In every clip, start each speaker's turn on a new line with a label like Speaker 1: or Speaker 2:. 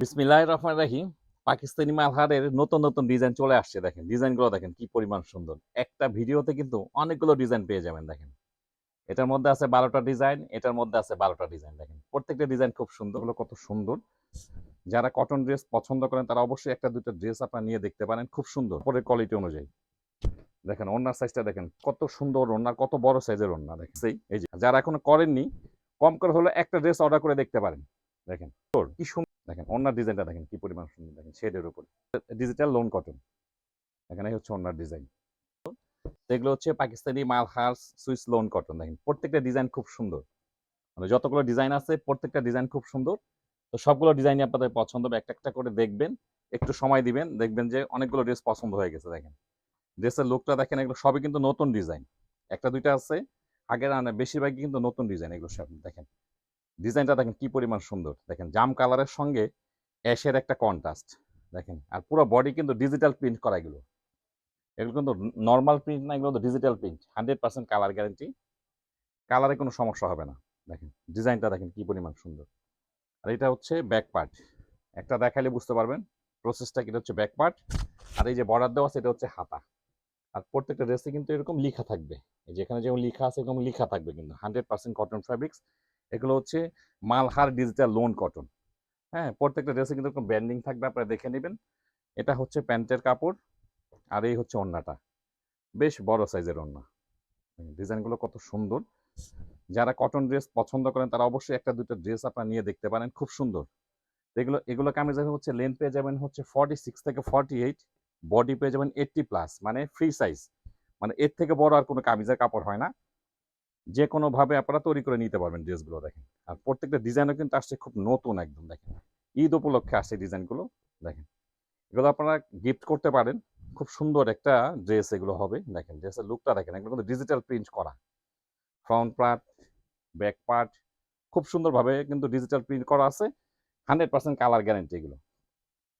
Speaker 1: বিসমিল্লাহ রহমান রাহিম। পাকিস্তানি মালহারের নতুন নতুন ডিজাইন চলে আসছে, দেখেন। ডিজাইনগুলো দেখেন, কি পরিমাণ সুন্দর। একটা ভিডিওতে কিন্তু অনেকগুলো ডিজাইন পেয়ে যাবেন, দেখেন। এটার মধ্যে আছে বারোটা ডিজাইন এটার মধ্যে আছে বারোটা ডিজাইন দেখেন। প্রত্যেকটা ডিজাইন খুব সুন্দর হলো কত সুন্দর। যারা কটন ড্রেস পছন্দ করেন, তারা অবশ্যই একটা দুটো ড্রেস আপনারা নিয়ে দেখতে পারেন, খুব সুন্দর। পরের কোয়ালিটি অনুযায়ী। দেখেন ওনার সাইজটা দেখেন, কত সুন্দর ওনার কত বড় সাইজের ওনা দেখেন। সেই, এই যে, যারা এখনও করেননি, কম করে হলো একটা ড্রেস অর্ডার করে দেখতে পারেন, দেখেন। কি সুন্দর। দেখেন, ওনার ডিজাইনটা দেখেন কি পরিমাণ সুন্দর, দেখেন শেডের উপরে। ডিজিটাল লোন কটন, এখানে হচ্ছে ওনার ডিজাইন। এগুলো হচ্ছে Pakistani Malhar Swiss lawn cotton, দেখেন প্রত্যেকটা ডিজাইন খুব সুন্দর। মানে যতগুলো ডিজাইন আছে, প্রত্যেকটা ডিজাইন খুব সুন্দর। তো সবগুলো ডিজাইনই আপনাদের পছন্দ হবে, একটা একটা করে দেখবেন, একটু সময় দিবেন, দেখবেন যে অনেকগুলো ড্রেস পছন্দ হয়ে গেছে, দেখেন। ড্রেসের লুকটা দেখেন, এগুলো সবই কিন্তু নতুন ডিজাইন। একটা দুইটা আছে, আগের আনে, বেশিরভাগই কিন্তু নতুন ডিজাইন এগুলো সব, দেখেন। ডিজাইনটা দেখেন কি পরিমাণ সুন্দর। দেখেন জাম কালারের সঙ্গে অ্যাশের একটা কন্ট্রাস্ট দেখেন। আর পুরো বডি কিন্তু ডিজিটাল প্রিন্ট করা এগুলো। এগুলো কিন্তু নর্মাল প্রিন্ট না, এগুলো digital print hundred percent colour guarantee কালারে কোনো সমস্যা হবে না। দেখেন ডিজাইনটা দেখেন কি পরিমাণ সুন্দর। আর এটা হচ্ছে ব্যাক পার্ট একটা দেখালে বুঝতে পারবেন প্রসেসটা এটা হচ্ছে ব্যাক পার্ট আর এই যে বর্ডার দেওয়া এটা হচ্ছে হাতা। আর প্রত্যেকটা ড্রেসে কিন্তু এরকম লিখা থাকবে। এই যেখানে যেমন লিখা আছে, এরকম লিখা থাকবে কিন্তু। হান্ড্রেড পার্সেন্ট কটন ফ্যাব্রিক্স এগুলো হচ্ছে মালহার ডিজিটাল লোন কটন হ্যাঁ প্রত্যেকটা ড্রেসে কিন্তু ব্যান্ডিং থাকবে, আপনারা দেখে নেবেন। এটা হচ্ছে প্যান্টের কাপড়, আর এই হচ্ছে ওড়নাটা বেশ বড় সাইজের ওড়না ডিজাইনগুলো কত সুন্দর। যারা কটন ড্রেস পছন্দ করেন, তারা অবশ্যই একটা দুটো ড্রেস আপনারা নিয়ে দেখতে পারেন, খুব সুন্দর। এগুলো এগুলো কামিজের হচ্ছে লেন্থ পেয়ে যাবেন, হচ্ছে ফর্টি সিক্স থেকে ফর্টি এইট বডি পেয়ে যাবেন এইটটি প্লাস মানে ফ্রি সাইজ মানে এর থেকে বড় আর কোনো কামিজের কাপড় হয় না। যে কোনোভাবে আপনারা তৈরি করে নিতে পারবেন ড্রেসগুলো দেখেন। আর প্রত্যেকটা ডিজাইনও কিন্তু আসছে খুব নতুন একদম, দেখেন। ঈদ উপলক্ষে আসছে ডিজাইনগুলো, দেখেন। এগুলো আপনারা গিফট করতে পারেন। খুব সুন্দর একটা ড্রেস এগুলো হবে, দেখেন। ড্রেসের লুকটা দেখেন, এগুলো কিন্তু ডিজিটাল প্রিন্ট করা। ফ্রন্ট পার্ট ব্যাক পার্ট খুব সুন্দরভাবে কিন্তু ডিজিটাল প্রিন্ট করা আছে। হান্ড্রেড পার্সেন্ট কালার গ্যারেন্টি এগুলো।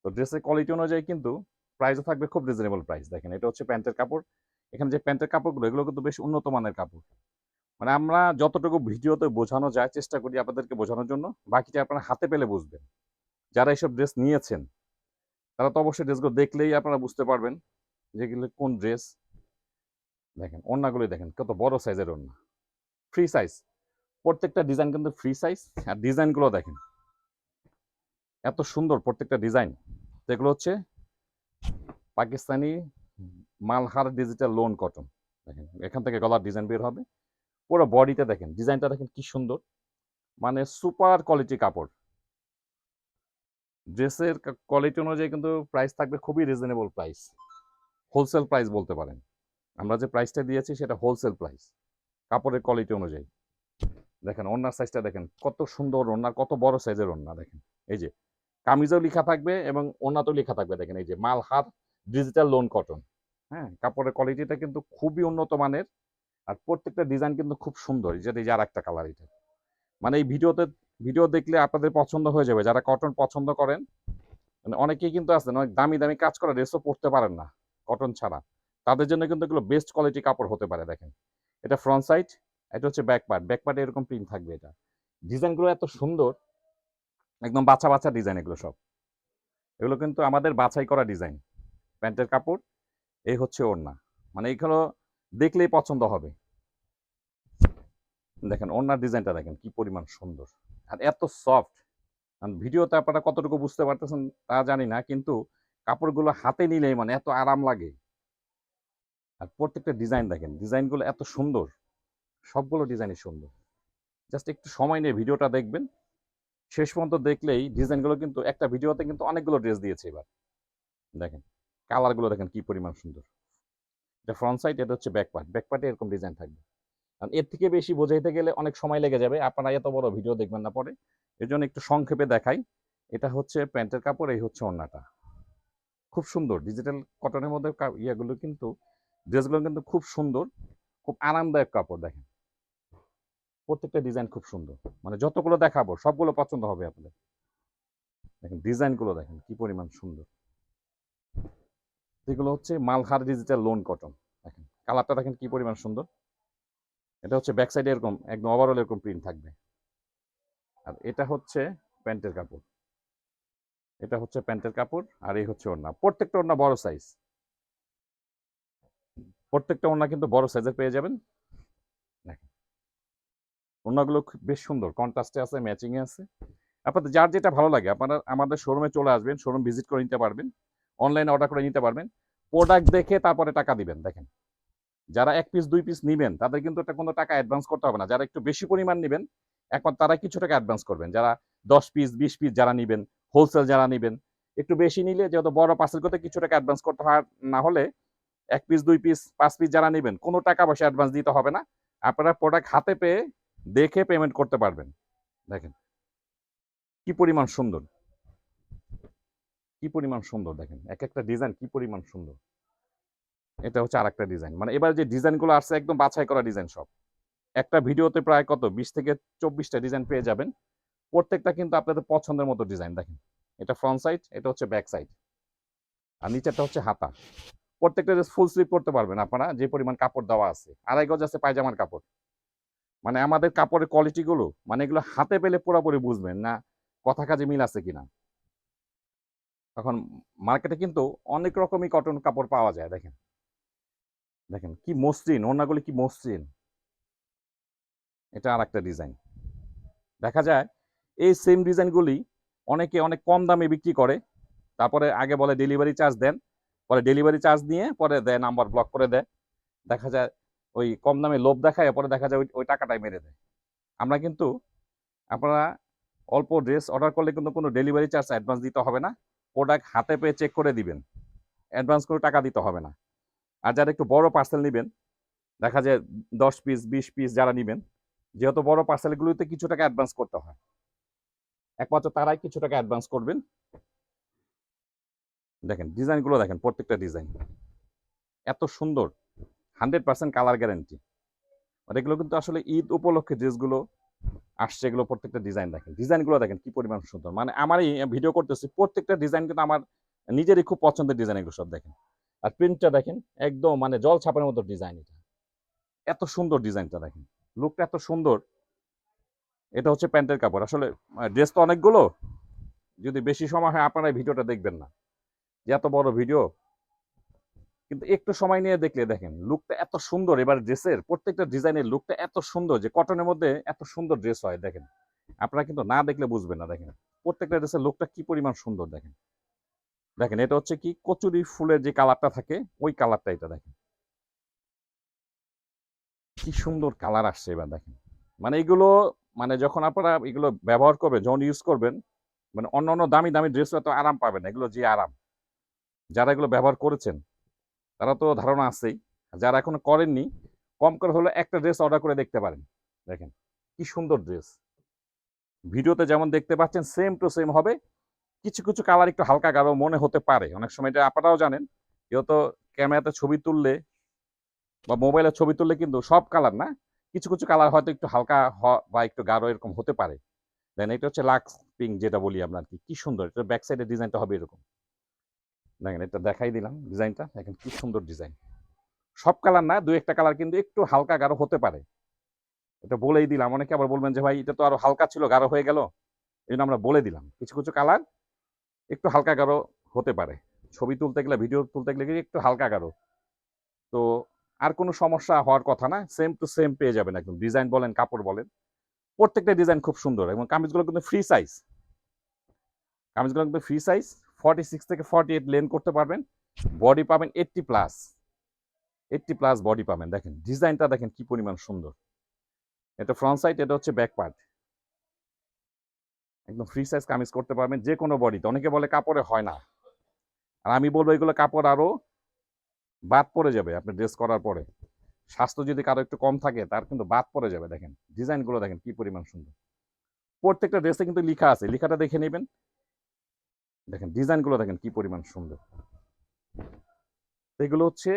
Speaker 1: তো ড্রেসের কোয়ালিটি অনুযায়ী কিন্তু প্রাইসও থাকবে খুব রিজনেবল প্রাইস দেখেন। এটা হচ্ছে প্যান্টের কাপড়। এখানে যে প্যান্টের কাপড়গুলো, এগুলো কিন্তু বেশ উন্নত মানের কাপড়। মানে আমরা যতটুকু ভিডিওতে বোঝানো যায়, চেষ্টা করি আপনাদেরকে বোঝানোর জন্য। বাকিটা আপনারা হাতে পেলে বুঝবেন। যারা এইসব ড্রেস নিয়েছেন, তারা তো অবশ্যই ড্রেসগুলো দেখলেই আপনারা বুঝতে পারবেন যেগুলো কোন ড্রেস দেখেন ওড়নাগুলোই দেখেন, কত বড় সাইজের ওড়না। ফ্রি সাইজ প্রত্যেকটা ডিজাইন কিন্তু ফ্রি সাইজ আর ডিজাইনগুলো দেখেন, এত সুন্দর প্রত্যেকটা ডিজাইন এগুলো হচ্ছে Pakistani Malhar digital lawn cotton দেখেন, এখান থেকে গলার ডিজাইন বের হবে। পুরো বডিটা দেখেন ডিজাইনটা দেখেন কি সুন্দর। মানে সুপার কোয়ালিটি কাপড়। ড্রেসের কোয়ালিটি অনুযায়ী কিন্তু প্রাইস থাকবে খুবই রিজনেবল প্রাইস হোলসেল প্রাইস বলতে পারেন। আমরা যে প্রাইসটা দিয়েছি সেটা হোলসেল প্রাইস কাপড়ের কোয়ালিটি অনুযায়ী। দেখেন ওনার সাইজটা দেখেন, কত সুন্দর ওনার কত বড় সাইজের ওনা দেখেন। এই যে, কামিজেও লেখা থাকবে এবং ওনাতেও লেখা থাকবে দেখেন, এই যে মালহার ডিজিটাল লোন কটন হ্যাঁ কাপড়ের কোয়ালিটিটা কিন্তু খুবই উন্নত মানের। আর প্রত্যেকটা ডিজাইন কিন্তু খুব সুন্দর যেটা এই যে একটা কালার এটা। মানে এই ভিডিওতে, ভিডিও দেখলে আপনাদের পছন্দ হয়ে যাবে, যারা কটন পছন্দ করেন মানে অনেকেই কিন্তু আছেন অনেক দামি দামি কাজ করা ড্রেসও পরতে পারেন না কটন ছাড়া। তাদের জন্য কিন্তু এগুলো বেস্ট কোয়ালিটি কাপড় হতে পারে, দেখেন। এটা ফ্রন্ট সাইড এটা হচ্ছে ব্যাক পার্ট ব্যাক পার্টে এরকম প্রিন্ট থাকবে এটা। ডিজাইনগুলো এত সুন্দর, একদম বাছা বাছা ডিজাইন এগুলো সব। এগুলো কিন্তু আমাদের বাছাই করা ডিজাইন প্যান্টের কাপড়, এই হচ্ছে ওড়না। মানে এইগুলো দেখলেই পছন্দ হবে। দেখেন, ওড়নার ডিজাইনটা দেখেন কি পরিমাণ সুন্দর। আর এত সফট ভিডিওতে আপনারা কতটুকু বুঝতে পারতেছেন তা জানি না, কিন্তু কাপড়গুলো হাতে নিলেই মানে এত আরাম লাগে। আর প্রত্যেকটা ডিজাইন দেখেন, ডিজাইনগুলো এত সুন্দর। সবগুলো ডিজাইনই সুন্দর। জাস্ট একটু সময় নিয়ে ভিডিওটা দেখবেন। শেষ পর্যন্ত দেখলেই ডিজাইনগুলো কিন্তু, একটা ভিডিওতে কিন্তু অনেকগুলো ড্রেস দিয়েছে এবার। দেখেন, কালারগুলো দেখেন কি পরিমাণ সুন্দর। এটা ফ্রন্ট সাইড এটা হচ্ছে ব্যাক পার্ট ব্যাক পার্টে এরকম ডিজাইন থাকবে। কারণ এর থেকে বেশি বোঝাইতে গেলে অনেক সময় লেগে যাবে। আপনারা এত বড় ভিডিও দেখবেন না পরে। এর জন্য একটু সংক্ষেপে দেখাই। এটা হচ্ছে প্যান্টের কাপড়, এই হচ্ছে ওড়নাটা খুব সুন্দর। ডিজিটাল কটনের মধ্যে ইয়েগুলো কিন্তু, ড্রেসগুলো কিন্তু খুব সুন্দর। খুব আরামদায়ক কাপড়, দেখেন। প্রত্যেকটা ডিজাইন খুব সুন্দর। মানে যতগুলো দেখাবো, সবগুলো পছন্দ হবে আপনাদের। দেখেন, ডিজাইনগুলো দেখেন, কি পরিমাণ সুন্দর। এগুলো হচ্ছে মালহার ডিজিটাল লোন কটন দেখেন, কালারটা দেখেন কি পরিমাণ সুন্দর। এটা হচ্ছে ব্যাক সাইডে এরকম, একদম ওভারঅল এরকম প্রিন্ট থাকবে। আর এটা হচ্ছে প্যান্টের কাপড়। এটা হচ্ছে প্যান্টের কাপড়, আর এই হচ্ছে ওড়না। প্রত্যেকটা ওড়না বড় সাইজ প্রত্যেকটা ওড়না কিন্তু বড় সাইজের পেয়ে যাবেন। ওড়নাগুলো বেশ সুন্দর কন্ট্রাস্টে আছে ম্যাচিংয়ে আছে। আপনাদের যার যেটা ভালো লাগে, আপনারা আমাদের শোরুমে চলে আসবেন শোরুম ভিজিট করে নিতে পারবেন অনলাইনে অর্ডার করে নিতে পারবেন। প্রোডাক্ট দেখে তারপরে টাকা দিবেন, দেখেন। যারা এক পিস দুই পিস নেবেন, তাদের কিন্তু এটা কোনো টাকা অ্যাডভান্স করতে হবে না। যারা একটু বেশি পরিমাণ নেবেন, একমাত্র তারা কিছু টাকা অ্যাডভান্স করবেন। যারা দশ পিস বিশ পিস যারা নেবেন হোলসেল যারা নেবেন, একটু বেশি নিলে যেহেতু বড় পার্সেল করতে কিছু টাকা অ্যাডভান্স করতে হয় না হলে এক পিস দুই পিস পাঁচ পিস যারা নেবেন, কোনো টাকা পয়সা অ্যাডভান্স দিতে হবে না। আপনারা প্রোডাক্ট হাতে পেয়ে দেখে পেমেন্ট করতে পারবেন। দেখেন। কি পরিমাণ সুন্দর। কি পরিমাণ সুন্দর দেখেন। এক একটা ডিজাইন কি পরিমাণ সুন্দর। এটা হচ্ছে আরেকটা ডিজাইন মানে এবার যে ডিজাইনগুলো আসছে, একদম বাছাই করা ডিজাইন সব। একটা ভিডিওতে প্রায় কত? বিশ থেকে চব্বিশটা ডিজাইন পেয়ে যাবেন। প্রত্যেকটা কিন্তু আপনাদের পছন্দের মতো ডিজাইন দেখেন। এটা ফ্রন্ট সাইড এটা হচ্ছে ব্যাক সাইড আর নিচেরটা হচ্ছে হাতা। প্রত্যেকটা ফুল স্লিপ করতে পারবেন আপনারা, যে পরিমাণ কাপড় দেওয়া আছে। আড়াই গজ আছে পায়জামার কাপড়। মানে আমাদের কাপড়ের কোয়ালিটিগুলো মানে এগুলো হাতে পেলে পুরোপুরি বুঝবেন না কথা কাজে মিল আছে কিনা। এখন মার্কেটে কিন্তু অনেক রকমই কটন কাপড় পাওয়া যায়, দেখেন। দেখেন, কি মসৃণ ওড়নাগুলি কি মসৃণ। এটা আর একটা ডিজাইন দেখা যায়, এই সেম ডিজাইনগুলি অনেকে অনেক কম দামে বিক্রি করে। তারপরে আগে বলে ডেলিভারি চার্জ দেন, পরে ডেলিভারি চার্জ নিয়ে, পরে দেয় নাম্বার ব্লক করে দেয়। দেখা যায়, ওই কম দামে লোভ দেখায়, পরে দেখা যায় ওই ওই টাকাটাই মেরে দেয়। আমরা কিন্তু, আপনারা অল্প ড্রেস অর্ডার করলে কিন্তু কোনো ডেলিভারি চার্জ অ্যাডভান্স দিতে হবে না। প্রোডাক্ট হাতে পেয়ে চেক করে দিবেন। অ্যাডভান্স করে টাকা দিতে হবে না। আর যারা একটু বড় পার্সেল নেবেন, দেখা যায় দশ পিস বিশ পিস যারা নেবেন, যেহেতু বড় পার্সেলগুলোতে কিছু টাকা অ্যাডভান্স করতে হয়। একমাত্র তারাই কিছু টাকা অ্যাডভান্স করবেন। দেখেন ডিজাইনগুলো দেখেন, প্রত্যেকটা ডিজাইন এত সুন্দর হান্ড্রেড পার্সেন্ট কালার গ্যারান্টি আর এগুলো কিন্তু আসলে ঈদ উপলক্ষে ড্রেসগুলো আসছে, এগুলো প্রত্যেকটা ডিজাইন দেখেন। ডিজাইনগুলো দেখেন, কি পরিমাণ সুন্দর। মানে আমারই ভিডিও করতেছি, প্রত্যেকটা ডিজাইন কিন্তু আমার নিজেরই খুব পছন্দের ডিজাইন এগুলো সব দেখেন। আর প্রিন্টটা দেখেন, একদম মানে জল ছাপার মতো ডিজাইন এটা। এত সুন্দর ডিজাইনটা দেখেন। লুকটা এত সুন্দর। এটা হচ্ছে প্যান্টের কাপড়। আসলে ড্রেস তো অনেকগুলো। যদি বেশি সময় হয়, আপনারা ভিডিওটা দেখবেন না। যে এত বড় ভিডিও। কিন্তু একটু সময় নিয়ে দেখলে দেখেন লুকটা এত সুন্দর। এবার ড্রেসের প্রত্যেকটা ডিজাইনের লুকটা এত সুন্দর যে কটনের মধ্যে এত সুন্দর ড্রেস হয়, দেখেন। আপনারা কিন্তু না দেখলে বুঝবেন না, দেখেন। প্রত্যেকটা ড্রেসের লুকটা কি পরিমাণ সুন্দর, দেখেন। দেখেন, এটা হচ্ছে কি কচুরি ফুলের যে কালারটা থাকে, ওই কালারটা এটা দেখেন। কি সুন্দর কালার আসছে এবার দেখেন। মানে এগুলো মানে যখন আপনারা এগুলো ব্যবহার করবেন, যখন ইউজ করবেন মানে অন্য অন্য দামি দামি ড্রেস এত আরাম পাবেন, এগুলো যে আরাম। যারা এগুলো ব্যবহার করেছেন, তারা তো ধারণা আছেই। যারা এখনও করেননি, কম করে হলে একটা ড্রেস অর্ডার করে দেখতে পারেন। দেখেন, কি সুন্দর ড্রেস ভিডিওতে যেমন দেখতে পাচ্ছেন সেম টু সেম হবে। কিছু কিছু কালার একটু হালকা গাঢ় মনে হতে পারে। অনেক সময় এটা আপনারাও জানেন, যেহেতু ক্যামেরাতে ছবি তুললে বা মোবাইলে ছবি তুললে কিন্তু সব কালার না, কিছু কিছু কালার হয়তো একটু হালকা হ- বা একটু গাঢ় এরকম হতে পারে। দেন এটা হচ্ছে লাক্স পিঙ্ক যেটা বলি আমরা আর কি। সুন্দর, এটা ব্যাক সাইডের ডিজাইনটা হবে এরকম। দেখেন এটা দেখাই দিলাম ডিজাইনটা দেখেন কি সুন্দর ডিজাইন সব কালার না দুই একটা কালার কিন্তু একটু হালকা গাঢ় হতে পারে। এটা বলেই দিলাম, অনেকে আবার বলবেন যে ভাই এটা তো আরও হালকা ছিল, গাঢ় হয়ে গেল। এই আমরা বলে দিলাম। কিছু কিছু কালার একটু হালকা গাঢ় হতে পারে। ছবি তুলতে গেলে ভিডিও তুলতে গেলে একটু হালকা গাঢ়। তো আর কোনো সমস্যা হওয়ার কথা না সেম টু সেম পেয়ে যাবেন একদম। ডিজাইন বলেন, কাপড় বলেন, প্রত্যেকটা ডিজাইন খুব সুন্দর। এবং কামিজগুলো কিন্তু ফ্রি সাইজ কামিজগুলো কিন্তু ফ্রি সাইজ ফর্টি সিক্স থেকে ফর্টি এইট লেন করতে পারবেন। বডি পাবেন eighty plus eighty plus body পাবেন। দেখেন ডিজাইনটা দেখেন কি পরিমাণ সুন্দর। এটা ফ্রন্ট সাইড এটা হচ্ছে ব্যাক পার্ট একদম ফ্রি সাইজ কামিজ করতে পারবেন যে কোনো বডিতে অনেকে বলে কাপড়ে হয় না। আর আমি বলব এগুলো কাপড় আরও বাদ পড়ে যাবে আপনি ড্রেস করার পরে। স্বাস্থ্য যদি কারও একটু কম থাকে, তার কিন্তু বাদ পড়ে যাবে, দেখেন। ডিজাইনগুলো দেখেন কি পরিমাণ সুন্দর। প্রত্যেকটা ড্রেসে কিন্তু লেখা আছে, লেখাটা দেখে নেবেন। দেখেন ডিজাইনগুলো দেখেন কি পরিমাণ সুন্দর। এগুলো হচ্ছে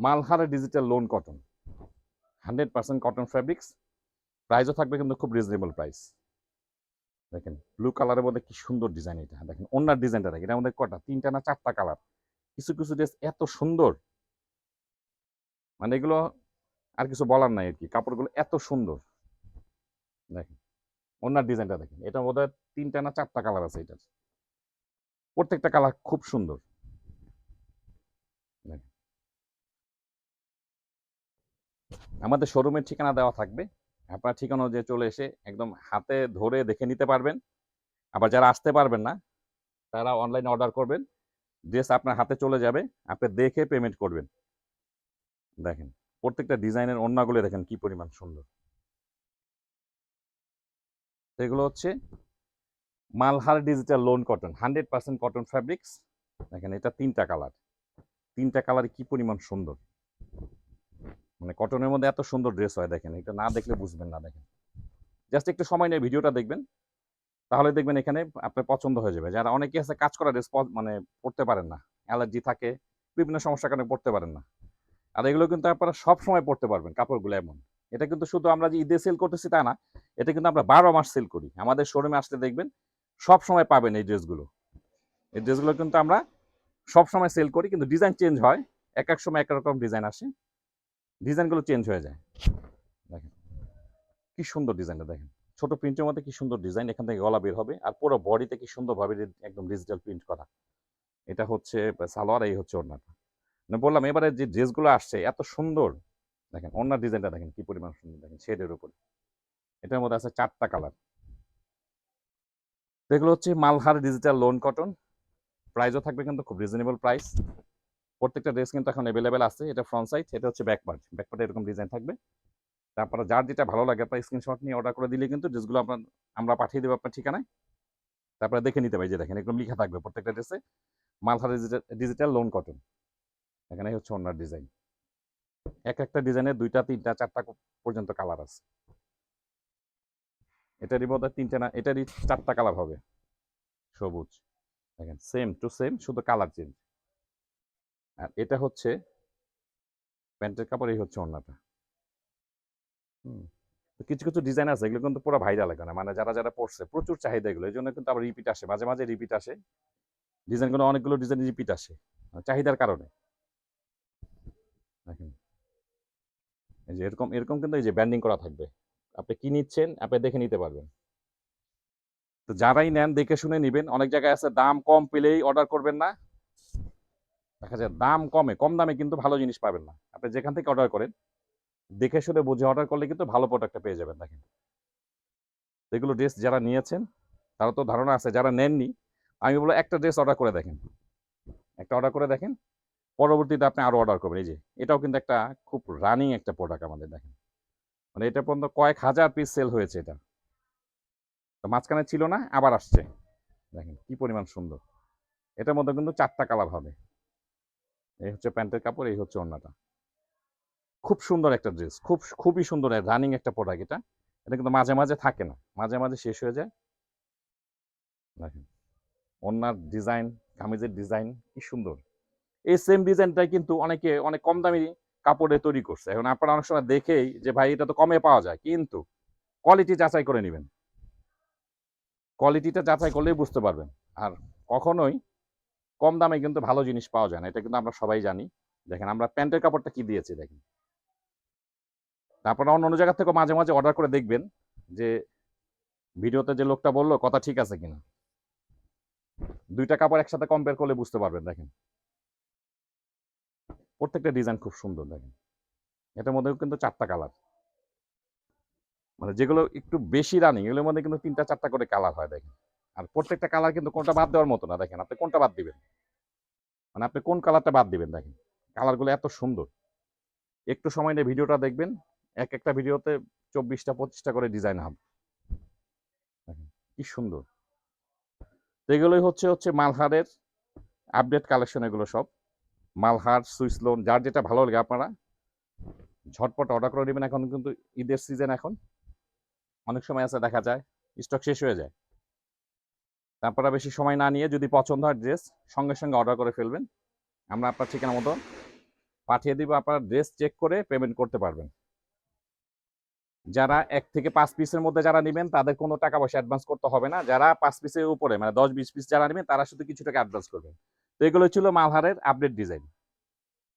Speaker 1: Malhara digital lawn cotton hundred percent cotton fabrics প্রাইসও থাকবে কিন্তু খুব রিজনেবল প্রাইস দেখেন ব্লু কালারের মধ্যে কি সুন্দর ডিজাইন এটা। দেখেন অন্যার ডিজাইনটা দেখেন এটার মধ্যে কটা তিনটা না চারটা কালার কিছু কিছু ড্রেস এত সুন্দর। মানে এগুলো আর কিছু বলার নাই আর কি, কাপড়গুলো এত সুন্দর। দেখেন অন্যার ডিজাইনটা দেখেন, এটার মধ্যে তিনটা না চারটা কালার আছে এটার। প্রত্যেকটা কালার খুব সুন্দর। আমাদের শোরুমের ঠিকানা দেওয়া থাকবে। আপনার ঠিকানা অনুযায়ী চলে এসে একদম হাতে ধরে দেখে নিতে পারবেন। আবার যারা আসতে পারবেন না, তারা অনলাইনে অর্ডার করবেন। ড্রেস আপনার হাতে চলে যাবে, আপনি দেখে পেমেন্ট করবেন। দেখেন, প্রত্যেকটা ডিজাইনের অন্যগুলো দেখেন কি পরিমাণ সুন্দর। এগুলো হচ্ছে Malhar digital lawn cotton hundred percent cotton fabrics দেখেন, এটা তিনটা কালার তিনটা কালার কি পরিমাণ সুন্দর। মানে কটনের মধ্যে এত সুন্দর ড্রেস হয় দেখেন, এটা না দেখলে বুঝবেন না দেখেন। জাস্ট একটু সময় নিয়ে ভিডিওটা দেখবেন, তাহলে দেখবেন এখানে আপনার পছন্দ হয়ে যাবে। যারা অনেকে আছে কাজ করা ড্রেস মানে পড়তে পারেন না অ্যালার্জি থাকে, বিভিন্ন সমস্যার কারণে পড়তে পারেন না। আর এগুলো কিন্তু আপনারা সব সময় পড়তে পারবেন, কাপড়গুলো এমন। এটা কিন্তু শুধু আমরা যে ঈদে সেল করতেছি তা না, এটা কিন্তু আমরা বারো মাস সেল করি। আমাদের শোরুমে আসলে দেখবেন, সব সময় পাবেন এই ড্রেসগুলো এই ড্রেসগুলো কিন্তু আমরা সব সময় সেল করি, কিন্তু ডিজাইন চেঞ্জ হয়। এক এক সময় এক রকম ডিজাইন আসে। ডিজাইনগুলো চেঞ্জ হয়ে যায়। দেখেন, কি সুন্দর ডিজাইনটা দেখেন। ছোট প্রিন্টের মধ্যে কি সুন্দর ডিজাইন, এখান থেকে গলা বের হবে আর পুরো বডিতে কি সুন্দরভাবে একদম ডিজিটাল প্রিন্ট করা। এটা হচ্ছে সালোয়ার, এই হচ্ছে ওড়নাটা। মানে বললাম, এবারে যে ড্রেসগুলো আসছে, এত সুন্দর। দেখেন, ওড়নার ডিজাইনটা দেখেন, কি পরিমাণ সুন্দর। দেখেন, শেডের উপরে। এটার মধ্যে আছে চারটা কালার। এগুলো হচ্ছে মালহার ডিজিটাল লোন কটন প্রাইসও থাকবে কিন্তু খুব রিজনেবল প্রাইস প্রত্যেকটা ড্রেস কিন্তু এখন অ্যাভেলেবেল আছে। এটা ফ্রন্ট সাইড এটা হচ্ছে ব্যাক পার্ট ব্যাক পার্টে এরকম ডিজাইন থাকবে। তারপরে যার যেটা ভালো লাগে, আপনার স্ক্রিনশট নিয়ে অর্ডার করে দিলে কিন্তু ড্রেসগুলো আপনার, আমরা পাঠিয়ে দেবো আপনার ঠিকানায়। তারপরে দেখে নিতে পারি যে দেখেন, এরকম লেখা থাকবে প্রত্যেকটা ড্রেসে মালহার ডিজিটাল লোন কটন এখানে হচ্ছে ওনার ডিজাইন এক একটা ডিজাইনের দুইটা, তিনটা, চারটা পর্যন্ত কালার আছে। এটারই বোধ হয় তিনটা না, এটারই চারটা কালার হবে। সবুজ। দেখেন সেম টু সেম শুধু কালার চেঞ্জ আর এটা হচ্ছে প্যান্টের কাপড়, এই হচ্ছে ওড়নাটা হুম কিছু কিছু ডিজাইন আছে, এগুলো কিন্তু পুরো ভাইরাল এখানে। মানে যারা যারা পড়ছে প্রচুর চাহিদা এগুলো। এই জন্য কিন্তু আবার রিপিট আসে, মাঝে মাঝে রিপিট আসে। ডিজাইনগুলো অনেকগুলো ডিজাইন রিপিট আসে মানে চাহিদার কারণে। দেখেন। এই যে এরকম এরকম কিন্তু এই যে ব্যান্ডিং করা থাকবে। আপনি কি নিচ্ছেন, আপনি দেখে নিতে পারবেন। তো যারাই নেন, দেখে শুনে নেবেন। অনেক জায়গায় আছে, দাম কম পেলেই অর্ডার করবেন না। দেখা যায় দাম কমে, কম দামে কিন্তু ভালো জিনিস পাবেন না। আপনি যেখান থেকে অর্ডার করেন, দেখে শুনে বুঝে অর্ডার করলে কিন্তু ভালো প্রোডাক্টটা পেয়ে যাবেন দেখেন। এগুলো ড্রেস যারা নিয়েছেন, তারা তো ধারণা আছে, যারা নেননি, আমি বলব একটা ড্রেস অর্ডার করে দেখেন। একটা অর্ডার করে দেখেন, পরবর্তীতে আপনি আরও অর্ডার করবেন। এই যে, এটাও কিন্তু একটা খুব রানিং একটা প্রোডাক্ট আমাদের দেখেন। মানে এটা পর্যন্ত কয়েক হাজার পিস সেল হয়েছে এটা। তো মাঝখানে ছিল না, আবার আসছে। দেখেন কি পরিমাণ সুন্দর। এটার মধ্যে কিন্তু চারটা কালার হবে। এই হচ্ছে প্যান্টের কাপড়, এই হচ্ছে ওড়নাটা। খুব সুন্দর একটা ড্রেস খুব খুবই সুন্দর রানিং একটা প্রোডাক্ট এটা। এটা কিন্তু মাঝে মাঝে থাকে না, মাঝে মাঝে শেষ হয়ে যায়। দেখেন, ওড়নার ডিজাইন কামিজের ডিজাইন কি সুন্দর। এই সেম ডিজাইনটাই কিন্তু অনেকে অনেক কম দামি কাপড়ে তৈরি করছে। এখন আপনারা অনেক সময় দেখেই যে, ভাই, এটা তো কমে পাওয়া যায়। কিন্তু কোয়ালিটি যাচাই করে নেবেন। কোয়ালিটিটা যাচাই করলেই বুঝতে পারবেন। আর কখনোই কম দামে কিন্তু ভালো জিনিস পাওয়া যায় না। এটা কিন্তু আমরা সবাই জানি। দেখেন আমরা প্যান্টের কাপড়টা কি দিয়েছি, দেখেন। তারপরে অন্য অন্য জায়গা থেকে মাঝে মাঝে অর্ডার করে দেখবেন যে ভিডিওতে যে লোকটা বলল, কথা ঠিক আছে কিনা? দুইটা কাপড় একসাথে কম্পেয়ার করলে বুঝতে পারবেন, দেখেন। প্রত্যেকটা ডিজাইন খুব সুন্দর, দেখেন। এটার মধ্যেও কিন্তু চারটা কালার মানে যেগুলো একটু বেশি রানিং এগুলোর মধ্যে কিন্তু তিনটা চারটা করে কালার হয়, দেখেন। আর প্রত্যেকটা কালার কিন্তু কোনটা বাদ দেওয়ার মতো না। দেখেন, আপনি কোনটা বাদ দিবেন? মানে আপনি কোন কালারটা বাদ দিবেন? দেখেন কালারগুলো এত সুন্দর। একটু সময় নিয়ে ভিডিওটা দেখবেন। এক একটা ভিডিওতে চব্বিশটা, পঁচিশটা করে ডিজাইন হবে। কি সুন্দর। তো এগুলোই হচ্ছে হচ্ছে মালহারের আপডেট কালেকশন এগুলো সব। মালহার, সুইস লোন, যার যেটা ভালো লাগে আপনারা ঝটপট অর্ডার করে নেবেন। এখন কিন্তু ঈদের সিজন এখন। অনেক সময় আছে, দেখা যায় স্টক শেষ হয়ে যায়। তারপরে বেশি সময় না নিয়ে যদি পছন্দ হয় ড্রেস সঙ্গে সঙ্গে অর্ডার করে ফেলবেন। আমরা আপনার ঠিকানা মতো পাঠিয়ে দিব, আপনার ড্রেস চেক করে পেমেন্ট করতে পারবেন। যারা এক থেকে পাঁচ পিসের মধ্যে যারা নেবেন, তাদের কোনো টাকা পয়সা অ্যাডভান্স করতে হবে না। যারা পাঁচ পিসের উপরে মানে দশ, বিশ পিস যারা নেবেন, তারা শুধু কিছু টাকা অ্যাডভান্স করবেন। তো এগুলো ছিল মালহারের আপডেট ডিজাইন